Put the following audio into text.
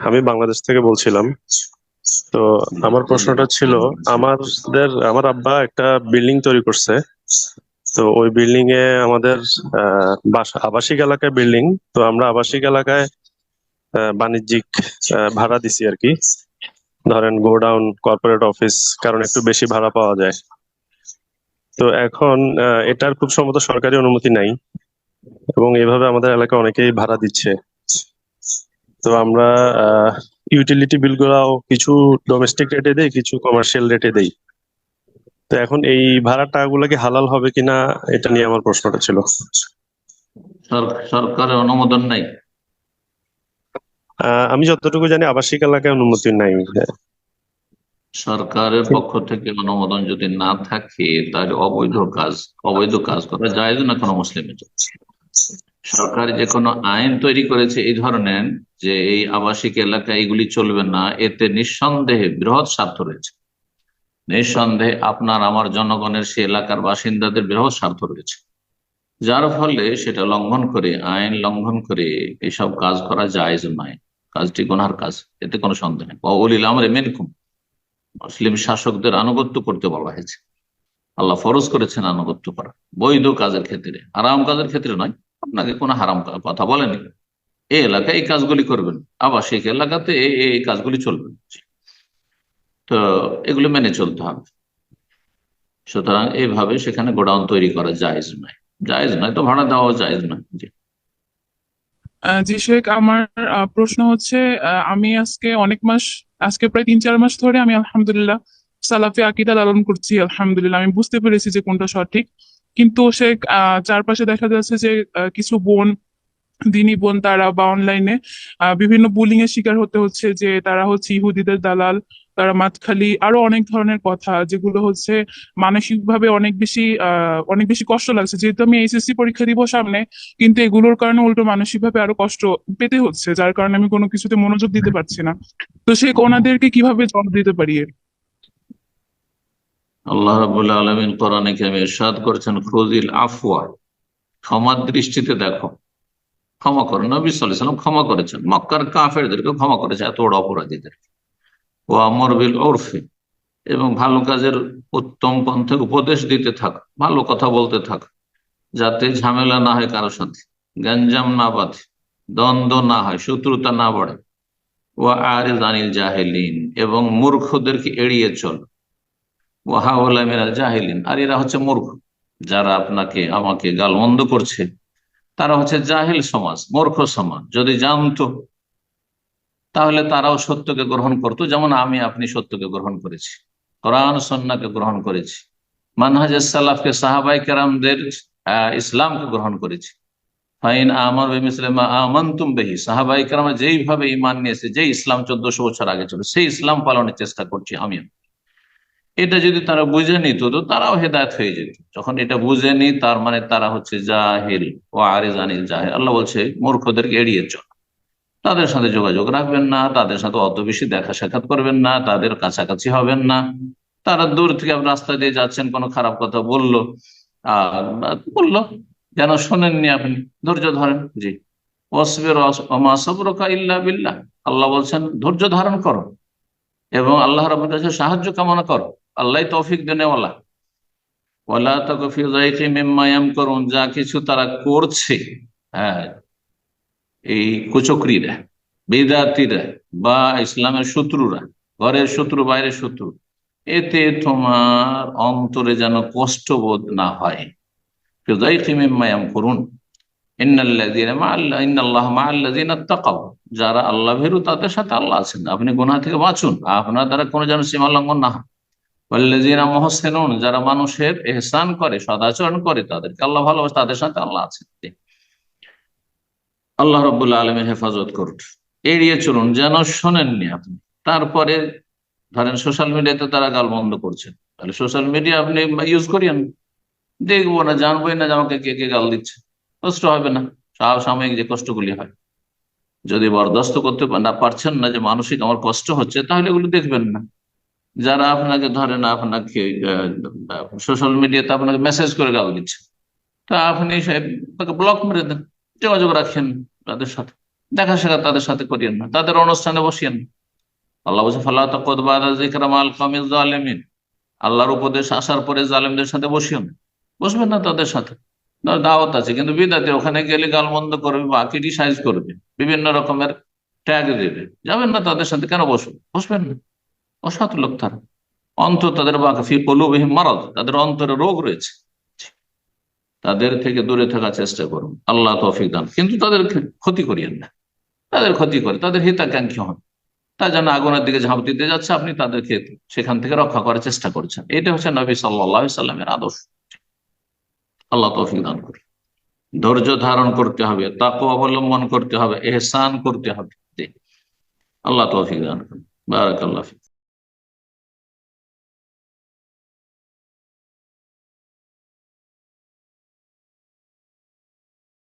আমি বাংলাদেশ থেকে বলছিলাম। তো আমার প্রশ্নটা ছিল, আমাদের, আমার আব্বা একটা বিল্ডিং তৈরি করছে। তো ওই বিল্ডিং এ আমাদের আবাসিক এলাকায় বিল্ডিং। তো আমরা আবাসিক এলাকায় বাণিজ্যিক ভাড়া দিছি আর কি। ধরেন গোডাউন, কর্পোরেট অফিস, কারণ একটু বেশি ভাড়া পাওয়া যায়। তো এখন এটার খুব সম্ভবত সরকারি অনুমতি নাই। এবং এভাবে আমাদের এলাকায় অনেকেই ভাড়া দিচ্ছে। তো আমরা ইউটিলিটি বিল গুলাও কিছু ডোমেস্টিক রেটে দেই কিছু কমার্শিয়াল রেটে দেই। তো এখন এই ভাড়া টাকাগুলো কি হালাল হবে কিনা এটা নিয়ে আমার প্রশ্নটা ছিল। সরকারের অনুমোদন নাই? আমি যতটুকু জানি আবাসিক এলাকায় অনুমতি নাই। সরকারের পক্ষ থেকে অনুমোদন যদি না থাকে তাহলে অবৈধ কাজ অবৈধ কাজ করা যায় না কোনো মুসলিমের সরকার যে কোনো আইন তৈরি করেছে এই ধরনের যে এই আবাসিক এলাকা এগুলি চলবে না, এতে নিঃসন্দেহে বৃহৎ স্বার্থ রয়েছে। নিঃসন্দেহে আপনার, আমার জনগণের সে এলাকার বাসিন্দাদের বৃহৎ স্বার্থ রয়েছে। যার ফলে সেটা লঙ্ঘন করে, আইন লঙ্ঘন করে এসব কাজ করা জায়েজ নয়। কাজটি গুনহার কাজ, এতে কোনো সন্দেহ নেই। অলিল আমরে মেনকুম। মুসলিম শাসকদের আনুগত্য করতে বলা হয়েছে। আল্লাহ ফরজ করেছেন আনুগত্য করা। বৈধ কাজের ক্ষেত্রে আরাম কাজের ক্ষেত্রে নয়। আপনাকে কোনো হারাম কথা বলেনি। এই এলাকায় এই কাজগুলি করবেন। আবাসিক এলাকাতে এই কাজগুলি চলবে। তো এগুলো মেনে চলতে হবে। সুতরাং এইভাবে সেখানে গোডাউন তৈরি করা জায়েজ নয়। জায়েজ নয় তো ভাড়া দেওয়া জায়েজ নয়। জি। শেখ, আমার প্রশ্ন হচ্ছে আমি আজকে অনেক মাস, আজকে প্রায় তিন চার মাস ধরে আমি আলহামদুলিল্লাহ সালাফি আকিদা লালন করছি, আলহামদুলিল্লাহ। আমি বুঝতে পেরেছি যে কোনটা সঠিক। কিন্তু সে চারপাশে দেখা যাচ্ছে যে কিছু বোন, দিনী বোন তারা বা অনলাইনে বিভিন্ন বুলিং এর শিকার হতে হচ্ছে যে তারা হচ্ছে ইহুদিদের দালাল, তারা মাতখালি, আরও অনেক ধরনের কথা যেগুলো হচ্ছে মানসিকভাবে অনেক বেশি অনেক বেশি কষ্ট লাগছে যেহেতু আমি এইচএসসি পরীক্ষা দিব সামনে, কিন্তু এগুলোর কারণে উল্টো মানসিকভাবে আরও কষ্ট পেতে হচ্ছে, যার কারণে আমি কোনো কিছুতে মনোযোগ দিতে পারছি না তো সে ওনাদেরকে কীভাবে জবাব দিতে পারি? আল্লাহ রাবুল্লাহ আলমিন কোরআনে কারিমে ইরশাদ করেছেন খুজিল আফওয়া ক্ষমার দৃষ্টিতে দেখো। ক্ষমা করো। নবী সাল্লাম ক্ষমা করেছেন। মক্কার কাফেরদেরকে ক্ষমা করেছে এত বড় অপরাধীদের। ও আমর বিল ওরফে এবং ভালো কাজের উত্তম পন্থে উপদেশ দিতে থাক, ভালো কথা বলতে থাক, যাতে ঝামেলা না হয় কারোর সাথে গঞ্জাম না বাঁধে, দ্বন্দ্ব না হয়, শত্রুতা না বাড়ে। ও আরে জানিল জাহেলিন, এবং মূর্খদেরকে এড়িয়ে চল। মিনাল জাহিলিন, আর এরা হচ্ছে মূর্খ। যারা আপনাকে, আমাকে গালমন্দ করছে, তারা হচ্ছে জাহিল সমাজ, মূর্খ সমাজ। যদি জানতো, তাহলে তারাও সত্যকে গ্রহণ করতো। যেমন আমি, আপনি সত্যকে গ্রহণ করেছি। কোরআন, সন্নাকে গ্রহণ করেছি। মানহাজ সালাফকে, সাহাবাই কেরামদের ইসলামকে গ্রহণ করেছি। ফাইন আমার বেমিসলামা আমান্তুম বেহি। সাহাবাই কেরাম যেইভাবে ইমান নিয়েছে যে ইসলাম চোদ্দশো বছর আগে ছিল সেই ইসলাম পালনের চেষ্টা করছি আমিও। এটা যদি তারা বুঝে নিত, তো তারাও হেদায়ত হয়ে যেত। যখন এটা বুঝেনি তার মানে তারা হচ্ছে জাহিল ও আরে জানিল জাহিল। আল্লাহ বলছে, মূর্খদেরকে এড়িয়ে চল। তাদের সাথে যোগাযোগ রাখবেন না, তাদের সাথে অত বেশি দেখা সাক্ষাৎ করবেন না, তাদের কাছাকাছি হবেন না। তারা দূর থেকে রাস্তা দিয়ে যাচ্ছেন, কোনো খারাপ কথা বলল। আর বলল যেন শোনেননি আপনি? ধৈর্য ধরেন। জি। অমাসবরকা ইল্লা বিল্লাহ। আল্লাহ বলছেন, ধৈর্য ধারণ করো এবং আল্লাহ রবের কাছে সাহায্য কামনা করো। আল্লাহ তৌফিক দেনেওয়ালা ওয়ালা। তাকফি যায়কি মিম্মা ইয়ামকুরুন, যা কিছু তারা করছে হ্যাঁ এই কুচক্রীরা, বেদাতিরা বা ইসলামের শত্রুরা, ঘরের শত্রু, বাইরের শত্রু, এতে তোমার অন্তরে যেন কষ্টবোধ না হয়। মা'আল্লাযীনা তাকাও যারা আল্লাহ ভেরু, তাদের সাথে আল্লাহ আছেন। আপনি গুনাহ থেকে বাঁচুন, আপনার দ্বারা কোনো যেন সীমা লঙ্ঘন না হয়। ওয়াল্লাযীনা মুহসিনুন, যারা মানুষের ইহসান করে, সদাচরণ করে, তাদেরকে আল্লাহ ভালোবাসে, তাদের সাথে আল্লাহ আছেন আল্লাহ রব্বুল্লাহ আলমের হেফাজত করুন। এড়িয়ে চলুন, যেন শোনেননি আপনি। তারপরে ধরেন সোশ্যাল মিডিয়াতে তারা গাল বন্ধ করছেন তাহলে সোশ্যাল মিডিয়া আপনি ইউজ করিয়েন। দেখব না, জানবোই না যে আমাকে কে কে গাল দিচ্ছে। কষ্ট হবে না। সাময়িক যে কষ্টগুলি হয়। যদি বরদাস্ত করতে না পারছেন না যে মানসিক আমার কষ্ট হচ্ছে, তাহলে এগুলো দেখবেন না। যারা আপনাকে ধরেন আপনাকে সোশ্যাল মিডিয়াতে আপনাকে মেসেজ করে গাল দিচ্ছে, তা আপনি তাকে ব্লক মেরে দেন, যোগাযোগ রাখেন তাদের সাথে। দেখা সাক্ষাৎ তাদের সাথে করিয়েন না, তাদের অনুষ্ঠানে বসিয়েন না। আল্লাহ বলছে ফাল্লাহ তকবাদ জিকরাম আল কামিল জালেমিন আল্লাহর উপদেশ আসার পরে জালেমদের সাথে বসিয়েন, বসবেন না তাদের সাথে। দাওয়াত আছে, কিন্তু বিদাতে ওখানে গেলে গালমন্দ করবে বা ক্রিটিসাইজ করবে, বিভিন্ন রকমের ট্যাগ দেবে। যাবেন না তাদের সাথে, কেন বসবেন? বসবেন না। অসৎ লোক তারা। অন্তর তাদের মারদ, তাদের অন্তরে রোগ রয়েছে। তাদের থেকে দূরে থাকার চেষ্টা করুন। আল্লাহ তৌফিক দান। কিন্তু তাদের ক্ষতি করিয়েন না। তাদের ক্ষতি করে, তাদের হিতাকাঙ্ক্ষী হন। তা যেন আগুনের দিকে ঝাঁপ দিতে যাচ্ছে, আপনি তাদেরকে সেখান থেকে রক্ষা করার চেষ্টা করছেন। এটা হচ্ছে নবী সাল্লাহ সাল্লামের আদর্শ। আল্লাহ তৌফিক দান করুন। ধৈর্য ধারণ করতে হবে তাকে অবলম্বন করতে হবে, এহসান করতে হবে। আল্লাহ তৌফিক দান করুন। বারাকাল্লাহ ফিক।